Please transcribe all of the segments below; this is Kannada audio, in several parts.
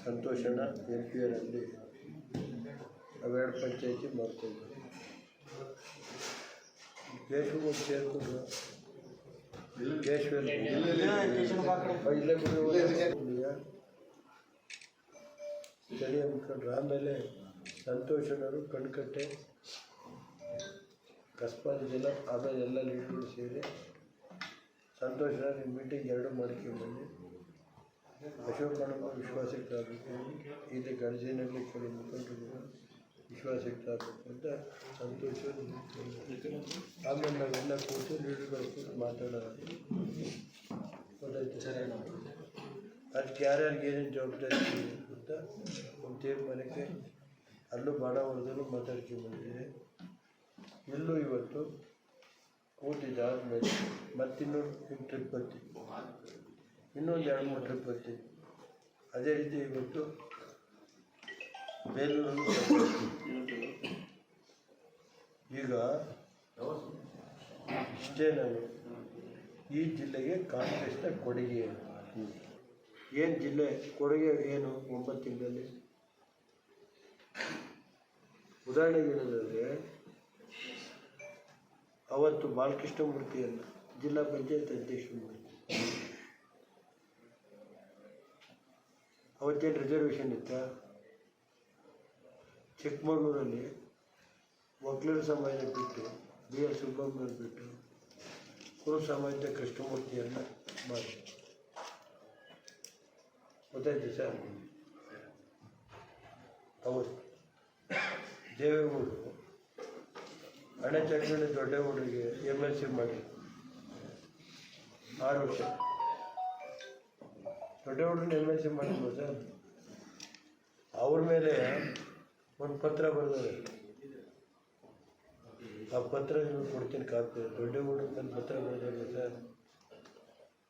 ಸಂತೋಷಣ ಎಂ ಪಿ ಆರಲ್ಲಿ ಅವೆರಡು ಪಂಚಾಯತಿ ಮಾಡ್ತಾಯಿದ್ದೆ ಕೇಶವ ಸೇರ್ಕೊಂಡು ಕೇಶವ ಇಲ್ಲೇ ಬಿಡು. ಸ್ಥಳೀಯ ಮುಖಂಡರು ಆಮೇಲೆ ಸಂತೋಷನವರು ಕಣ್ಕಟ್ಟೆ ಕಸ್ಪಾದ ಜನ ಆಮೇಲೆ ಎಲ್ಲ ಲೀಡರ್ಗಳು ಸೇರಿ ಸಂತೋಷನ ಮೀಟಿಂಗ್ ಎರಡು ಮಾಡ್ಕೊಂಡ್ಬಂದು ಅಶೋಕಣ್ಣಪ್ಪ ವಿಶ್ವಾಸಕ್ಕೆ ಆಗಬೇಕು. ಇಲ್ಲಿ ಗಣಜಿನಲ್ಲಿ ಕೆಲವು ಮುಖಂಡರು ವಿಶ್ವಾಸಕ್ಕೆ ಆಗಬೇಕು ಅಂತ ಸಂತೋಷ ಆಮೇಲೆ ನಾವೆಲ್ಲ ಕೂತು ಲೀಡರ್ಗಳು ಕೂತು ಮಾತಾಡೋದು ಅದಕ್ಕೆ ಯಾರ್ಯಾರಿಗೆ ಏನೇನು ಜವಾಬ್ದಾರಿ ಅಂತ ಒಂದು ತೀರ್ಮಾನಕ್ಕೆ ಅಲ್ಲೂ ಬಾಣ ಹೊಡೆದಲ್ಲೂ ಮಾತಾಡ್ಕೊಂಡ್ಬಂದಿದೆ ಎಲ್ಲೂ ಇವತ್ತು ಕೂತಿದ್ದಾದ್ಮೇಲೆ ಮತ್ತಿನ್ನೊಂದು ಟ್ರಿಪ್ ಬರ್ತೀವಿ ಇನ್ನೊಂದು ಎರಡು ಮೂರು ಟ್ರಿಪ್ ಬರ್ತೀವಿ ಅದೇ ರೀತಿ ಇವತ್ತು ಬೇಲೂರು ಈಗ ಇಷ್ಟೇ ನಾನು ಈ ಜಿಲ್ಲೆಗೆ ಕಾಂಗ್ರೆಸ್ನ ಕೊಡುಗೆ ಏನು ಜಿಲ್ಲೆ ಕೊಡುಗೆ ಏನು ಒಂಬತ್ತು ತಿಂಗಳಲ್ಲಿ? ಉದಾಹರಣೆಗೆ ಹೇಳೋದಾದರೆ ಅವತ್ತು ಬಾಲಕೃಷ್ಣ ಮೂರ್ತಿಯನ್ನು ಜಿಲ್ಲಾ ಪಂಚಾಯತ್ ಅಧ್ಯಕ್ಷ ಮಾಡಿ ಅವತ್ತೇನು ರಿಸರ್ವೇಷನ್ ಇತ್ತ? ಚಿಕ್ಕಮಗಳೂರಲ್ಲಿ ಒಕ್ಕಲಿಗರ ಸಮಾಜ ಬಿಟ್ಟು ಬಿ ಎಸ್ ಸುಬ್ಬಮ್ಮನ ಬಿಟ್ಟು ಕುರು ಸಮಾಜದ ಕೃಷ್ಣಮೂರ್ತಿಯನ್ನು ಮಾಡಿ. ಗೊತ್ತಾಯ್ತು ಸರ್ ಹೌದು ದೇವೇಗೌಡರು ಹಣ ಚಕ್ರಳ್ಳಿ ದೊಡ್ಡಗೌಡರಿಗೆ ಎಂ ಎಲ್ ಸಿ ಮಾಡಿ. ಆರು ವರ್ಷ. ದೊಡ್ಡಗೌಡ್ರನ್ನ ಎಂ ಎಲ್ ಸಿ ಮಾಡಿದ್ರು ಸರ್. ಅವ್ರ ಮೇಲೆ ಒಂದು ಪತ್ರ ಬರೆದವ್ರೆ. ಆ ಪತ್ರ ನಿಮಗೆ ಕೊಡ್ತೀನಿ ಕಾಪಿ. ದೊಡ್ಡಗೌಡ್ರ ಒಂದು ಪತ್ರ ಬರೆದವ್ರೆ ಸರ್.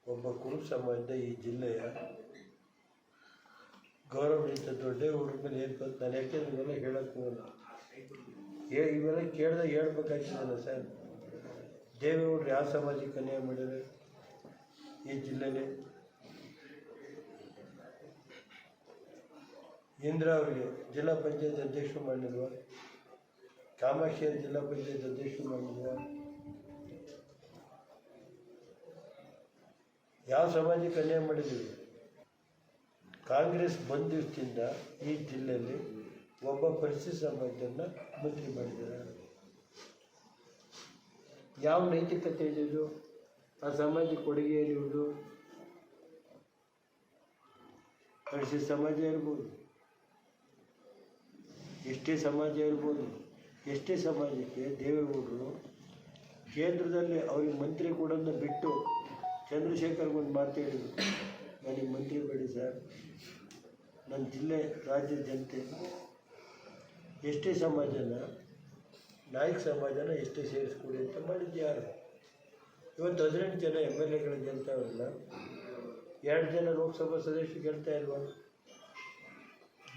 ಒಬ್ಬ ಕುರುಬ ಸಮಾಜದ ಈ ಜಿಲ್ಲೆಯ ಗೌರವಯುತ ದೊಡ್ಡಗೌಡ್ರ ಮೇಲೆ ಏನು ಬಂತು ನಾನು ಯಾಕೆ ಇವೆಲ್ಲ ಹೇಳಕ್ಕೆ ಹೋಗಲ್ಲ? ಏ, ಇವೆಲ್ಲ ಕೇಳ್ದಾಗ ಹೇಳ್ಬೇಕಾಗ್ತದಲ್ಲ ಸರ್. ದೇವೇಗೌಡರು ಯಾವ ಸಮಾಜಕ್ಕೆ ಅನ್ಯಾಯ ಮಾಡಿದ್ರೆ ಈ ಜಿಲ್ಲೆಯಲ್ಲಿ? ಇಂದ್ರ ಅವರಿಗೆ ಜಿಲ್ಲಾ ಪಂಚಾಯತ್ ಅಧ್ಯಕ್ಷರು ಮಾಡಿಲ್ವ ಕಾಮಾಕ್ಷಿಯ ಜಿಲ್ಲಾ ಪಂಚಾಯತ್ ಅಧ್ಯಕ್ಷರು ಮಾಡಿಲ್ವ ಯಾವ ಸಮಾಜಕ್ಕೆ ಅನ್ಯಾಯ ಮಾಡಿದ್ದೀವಿ ಕಾಂಗ್ರೆಸ್ ಬಂದ ಈ ಜಿಲ್ಲೆಯಲ್ಲಿ ಒಬ್ಬ ಪರಿಸ್ಥಿತಿ ಸಮಾಜವನ್ನು ಮಂತ್ರಿ ಮಾಡಿದ್ದಾರೆ. ಯಾವ ನೈತಿಕತೆ ಇದ್ದು ಇದು? ಆ ಸಮಾಜಕ್ಕೆ ಕೊಡುಗೆ ಏನಿವುದು ಪರಿಸ್ಥಿತಿ ಸಮಾಜ ಇರ್ಬೋದು ಎಷ್ಟೇ ಸಮಾಜ ಇರ್ಬೋದು, ಎಷ್ಟೇ ಸಮಾಜಕ್ಕೆ ದೇವೇಗೌಡರು ಕೇಂದ್ರದಲ್ಲಿ ಅವ್ರಿಗೆ ಮಂತ್ರಿ ಕೊಡೋದನ್ನ ಬಿಟ್ಟು ಚಂದ್ರಶೇಖರ್ಗೊಂದು ಮಾತು ಹೇಳಿದ್ರು. ನನಗೆ ಮಂತ್ರಿ ಬೇಡಿ ಸರ್. ನನ್ನ ಜಿಲ್ಲೆ ರಾಜ್ಯದ ಜನತೆ. ಎಷ್ಟೇ ಸಮಾಜನ, ನಾಯಕ ಸಮಾಜನ ಎಷ್ಟೇ ಸೇರಿಸ್ಕೊಡಿ ಅಂತ ಮಾಡಿದ್ದು ಯಾರು? ಇವತ್ತು ಹದಿನೆಂಟು ಜನ ಎಂ ಎಲ್ ಎಗಳು ಗೆಲ್ತಾವಲ್ಲ ಎರಡು ಜನ ಲೋಕಸಭಾ ಸದಸ್ಯರು ಗೆಲ್ತಾ ಇಲ್ವಾ?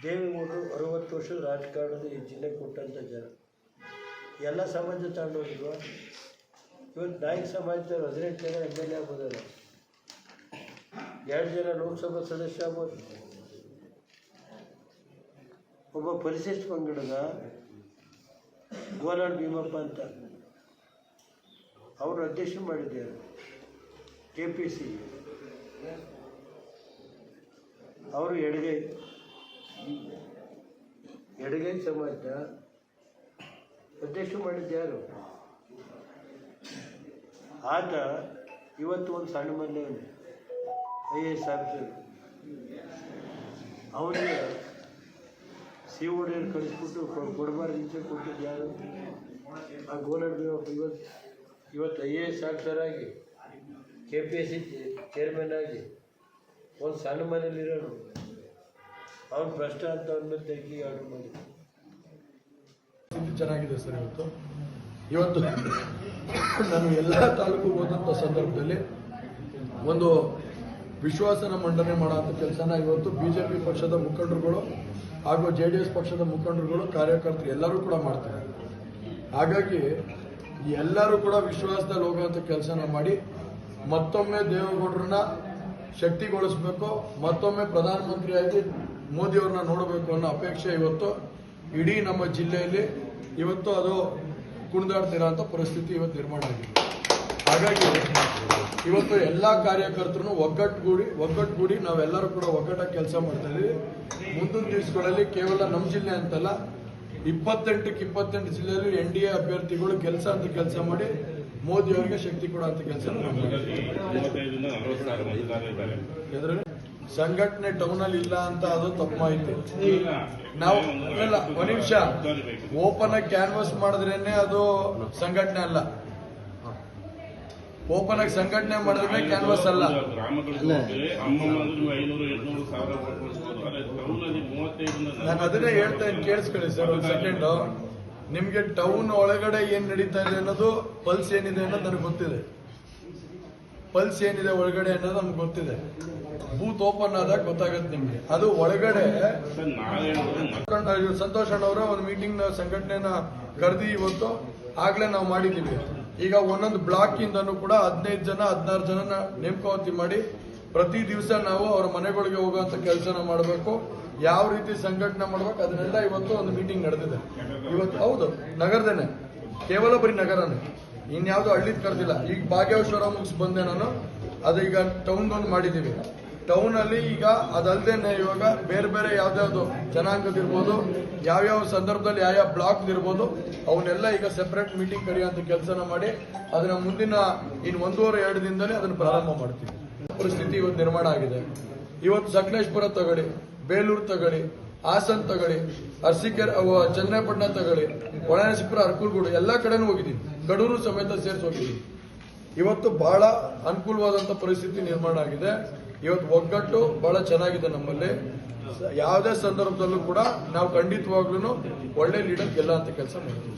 ದೇವೇಗೌಡರು ಅರವತ್ತು ವರ್ಷದ ರಾಜಕಾರಣದ ಈ ಜಿಲ್ಲೆಗೆ ಕೊಟ್ಟಂಥ ಜನ. ಎಲ್ಲ ಸಮಾಜ ತಗೊಂಡೋಗಿಲ್ವಾ ಇವತ್ತು ನಾಯಕ ಸಮಾಜದವ್ರು ಹದಿನೆಂಟು ಜನ ಎಂ ಎಲ್ ಎ ಆಗ್ಬೋದಲ್ಲ ಎರಡು ಜನ ಲೋಕಸಭಾ ಸದಸ್ಯ ಆಗ್ಬೋದು. ಒಬ್ಬ ಪರಿಶಿಷ್ಟ ಪಂಗಡದ ಗೋಲಾಡ್ ಭೀಮಪ್ಪ ಅಂತ ಅವರು ಅಧ್ಯಕ್ಷ ಮಾಡಿದ್ದಾರೆ ಕೆ ಪಿ ಸಿ ಅವರು ಎಡಗೈ ಎಡಗೈ ಸಮಾಜ ಅಧ್ಯಕ್ಷ ಮಾಡಿದ್ದು ಯಾರು? ಆತ ಇವತ್ತು ಒಂದು ಸಣ್ಣ ಮನೆ ಐ ಎ ಎಸ್ ಆಫೀಸರ್. ಅವನಿಗೆ ಸಿ ಒಡೆಯರ್ ಕಳಿಸ್ಬಿಟ್ಟು ಕೊ- ಕೊಡಬಾರ್ದು ಈಚೆ ಕೊಟ್ಟಿದ್ದು ಯಾರು? ಆ ಗೋಲರ್ ಇವತ್ತು ಇವತ್ತು ಐ ಎ ಎಸ್ ಆಫೀಸರ್ ಆಗಿ, K P S C chairman ಆಗಿ, ಒಂದು ಸಣ್ಣ ಮನೇಲಿರೋನು ಅವ್ನು ಭ್ರಷ್ಟ ಅಂತ ಅವನ ಮೇಲೆ ತೆಗಿ ಆರ್ಡರ್ ಮಾಡಿ ಸ್ಥಿತಿ ಚೆನ್ನಾಗಿದೆ ಸರ್ ಇವತ್ತು. ಇವತ್ತು ನಾನು ಎಲ್ಲ ತಾಲೂಕು ಹೋದಂಥ ಸಂದರ್ಭದಲ್ಲಿ ಒಂದು ವಿಶ್ವಾಸನ ಮಂಡನೆ ಮಾಡೋಂಥ ಕೆಲಸನ ಇವತ್ತು ಬಿ ಜೆ ಪಿ ಪಕ್ಷದ ಮುಖಂಡರುಗಳು ಹಾಗೂ ಜೆ ಡಿ ಎಸ್ ಪಕ್ಷದ ಮುಖಂಡರುಗಳು, ಕಾರ್ಯಕರ್ತರು ಎಲ್ಲರೂ ಕೂಡ ಮಾಡ್ತಾರೆ. ಹಾಗಾಗಿ ಎಲ್ಲರೂ ಕೂಡ ವಿಶ್ವಾಸದಲ್ಲಿ ಹೋಗುವಂಥ ಕೆಲಸನ ಮಾಡಿ ಮತ್ತೊಮ್ಮೆ ದೇವೇಗೌಡರನ್ನ ಶಕ್ತಿಗೊಳಿಸಬೇಕು. ಮತ್ತೊಮ್ಮೆ ಪ್ರಧಾನಮಂತ್ರಿಯಾಗಿ ಮೋದಿಯವ್ರನ್ನ ನೋಡಬೇಕು ಅನ್ನೋ ಅಪೇಕ್ಷೆ ಇವತ್ತು ಇಡೀ ನಮ್ಮ ಜಿಲ್ಲೆಯಲ್ಲಿ ಇವತ್ತು ಅದು ಕುಣಿದಾಡ್ತಿರೋಂಥ ಪರಿಸ್ಥಿತಿ ಇವತ್ತು ನಿರ್ಮಾಣ ಆಗಿದೆ. ಹಾಗಾಗಿ ಇವತ್ತು ಎಲ್ಲ ಕಾರ್ಯಕರ್ತರು ಒಗ್ಗಟ್ಟುಗೂಡಿ ಒಗ್ಗಟ್ಟುಗೂಡಿ ನಾವೆಲ್ಲರೂ ಕೂಡ ಒಗ್ಗಟ್ಟಾಗಿ ಕೆಲಸ ಮಾಡ್ತಾ ಇದ್ದೀವಿ ಮುಂದಿನ ದಿವಸಗಳಲ್ಲಿ ಕೇವಲ ನಮ್ಮ ಜಿಲ್ಲೆ ಅಂತಲ್ಲ ಇಪ್ಪತ್ತೆಂಟಕ್ಕೆ ಇಪ್ಪತ್ತೆಂಟು ಜಿಲ್ಲೆಯಲ್ಲಿ ಎನ್ ಡಿ ಎ ಅಭ್ಯರ್ಥಿಗಳು ಕೆಲಸ ಅಂತ ಕೆಲಸ ಮಾಡಿ ಮೋದಿ ಅವರಿಗೆ ಶಕ್ತಿ ಅಂತ ಕೆಲಸ ಸಂಘಟನೆ ಟೌನ್ ಅಲ್ಲಿ ಇಲ್ಲ ಅಂತ ಅದು ತಪ್ಪು ಮಾಹಿತಿ. ನಾವು ಇಲ್ಲ ಒಂದ್ ನಿಮಿಷ. ಓಪನ್ ಆಗಿ ಕ್ಯಾನ್ವಾಸ್ ಮಾಡಿದ್ರೇನೆ ಅದು ಸಂಘಟನೆ ಅಲ್ಲ. ಓಪನ್ ಆಗಿ ಸಂಘಟನೆ ಮಾಡಿದ್ರೆ ಕ್ಯಾನ್ವಾಸ್ ಅಲ್ಲ. ನಾನು ಅದನ್ನೇ ಹೇಳ್ತಾ ಇದ್ದೀನಿ ಕೇಳಿಸ್ಕೊಳ್ಳಿ ಸರ್ ಒಂದು ಸೆಕೆಂಡ್ ನಿಮ್ಗೆ ಟೌನ್ ಒಳಗಡೆ ಏನ್ ನಡೀತಾ ಇದೆ ಅನ್ನೋದು ಪಲ್ಸ್ ಏನಿದೆ ಅನ್ನೋದು ನನಗೆ ಗೊತ್ತಿದೆ. ಪಲ್ಸ್ ಏನಿದೆ ಒಳಗಡೆ ಅನ್ನೋದು ನಮ್ಗೆ ಗೊತ್ತಿದೆ. ಬೂತ್ ಓಪನ್ ಆದಾಗ ಗೊತ್ತಾಗತ್ತೆ ನಿಮ್ಗೆ. ಅದು ಒಳಗಡೆ ಸಂತೋಷ್ ಅಣ್ಣವರ, ಒಂದು ಮೀಟಿಂಗ್ ಸಂಘಟನೆನ ಕರೆದಿ ಇವತ್ತು. ಆಗ್ಲೇ ನಾವು ಮಾಡಿದ್ದೀವಿ. ಈಗ ಒಂದೊಂದು ಬ್ಲಾಕ್ ಇಂದನೂ ಕೂಡ ಹದಿನೈದು ಜನ, ಹದಿನಾರು ಜನ ನೇಮಕಾವತಿ ಮಾಡಿ ಪ್ರತಿ ದಿವಸ ನಾವು ಅವ್ರ ಮನೆಗಳಿಗೆ ಹೋಗುವಂತ ಕೆಲಸನ ಮಾಡಬೇಕು. ಯಾವ ರೀತಿ ಸಂಘಟನೆ ಮಾಡ್ಬೇಕು, ಅದನ್ನೆಲ್ಲ ಇವತ್ತು ಒಂದು ಮೀಟಿಂಗ್ ನಡೆದಿದೆ. ಇವತ್ತು ಹೌದು, ನಗರದೇನೆ. ಕೇವಲ ಬರೀ ನಗರನೇ. ಇನ್ಯಾವುದೋ ಹಳ್ಳಿದ್ ಕರೆದಿಲ್ಲ ಈಗ ಭಾಗ್ಯೇಶ್ವರ ಮುಗಿಸ್ ಬಂದೆ ನಾನು. ಅದು ಈಗ ಟೌನ್ ಒಂದು ಮಾಡಿದ್ದೀವಿ ಟೌನ್ ಅಲ್ಲಿ ಈಗ ಅದಲ್ಲದೆ ಇವಾಗ ಬೇರೆ ಬೇರೆ ಯಾವ್ದಾವ್ದು ಜನಾಂಗದಿರ್ಬೋದು ಯಾವ್ಯಾವ ಸಂದರ್ಭದಲ್ಲಿ ಯಾವ ಬ್ಲಾಕ್ ಇರ್ಬೋದು, ಅವನ್ನೆಲ್ಲ ಈಗ ಸೆಪರೇಟ್ ಮೀಟಿಂಗ್ ಕರೆಯುವಂತ ಕೆಲಸನ ಮಾಡಿ ಅದನ್ನ ಮುಂದಿನ ಇನ್ ಒಂದೂವರೆ, ಎರಡು ದಿನದಲ್ಲಿ ಅದನ್ನ ಪ್ರಾರಂಭ ಮಾಡ್ತೀವಿ ಪರಿಸ್ಥಿತಿ ಇವತ್ತು ನಿರ್ಮಾಣ ಆಗಿದೆ. ಇವತ್ತು ಸಕಲೇಶ್ಪುರ ತಗೊಳ್ಳಿ, ಬೇಲೂರು ತಗೊಳ್ಳಿ ಹಾಸನ್ ತಗೊಳ್ಳಿ ಅರಸೀಕೆರೆ ಅವ ಚನ್ನಪಟ್ಟಣ ತಗೊಳ್ಳಿ ಒಳನರಸೀಪುರ ಅರ್ಕುಲ್ಗೂಡು ಎಲ್ಲಾ ಕಡೆನೂ ಹೋಗಿದ್ದೀನಿ. ಕಡೂರು ಸಮೇತ ಸೇರಿಸಿ ಹೋಗಿದ್ದೀನಿ. ಇವತ್ತು ಬಹಳ ಅನುಕೂಲವಾದಂತ ಪರಿಸ್ಥಿತಿ ನಿರ್ಮಾಣ ಆಗಿದೆ. ಇವತ್ತು ಒಗ್ಗಟ್ಟು ಬಹಳ ಚೆನ್ನಾಗಿದೆ ನಮ್ಮಲ್ಲಿ. ಯಾವುದೇ ಸಂದರ್ಭದಲ್ಲೂ ಕೂಡ ನಾವು ಖಂಡಿತವಾಗ್ಲೂ ಒಳ್ಳೆ ಲೀಡರ್ ಗೆಲ್ಲ ಅಂತ ಕೆಲಸ ಮಾಡ್ತೀವಿ.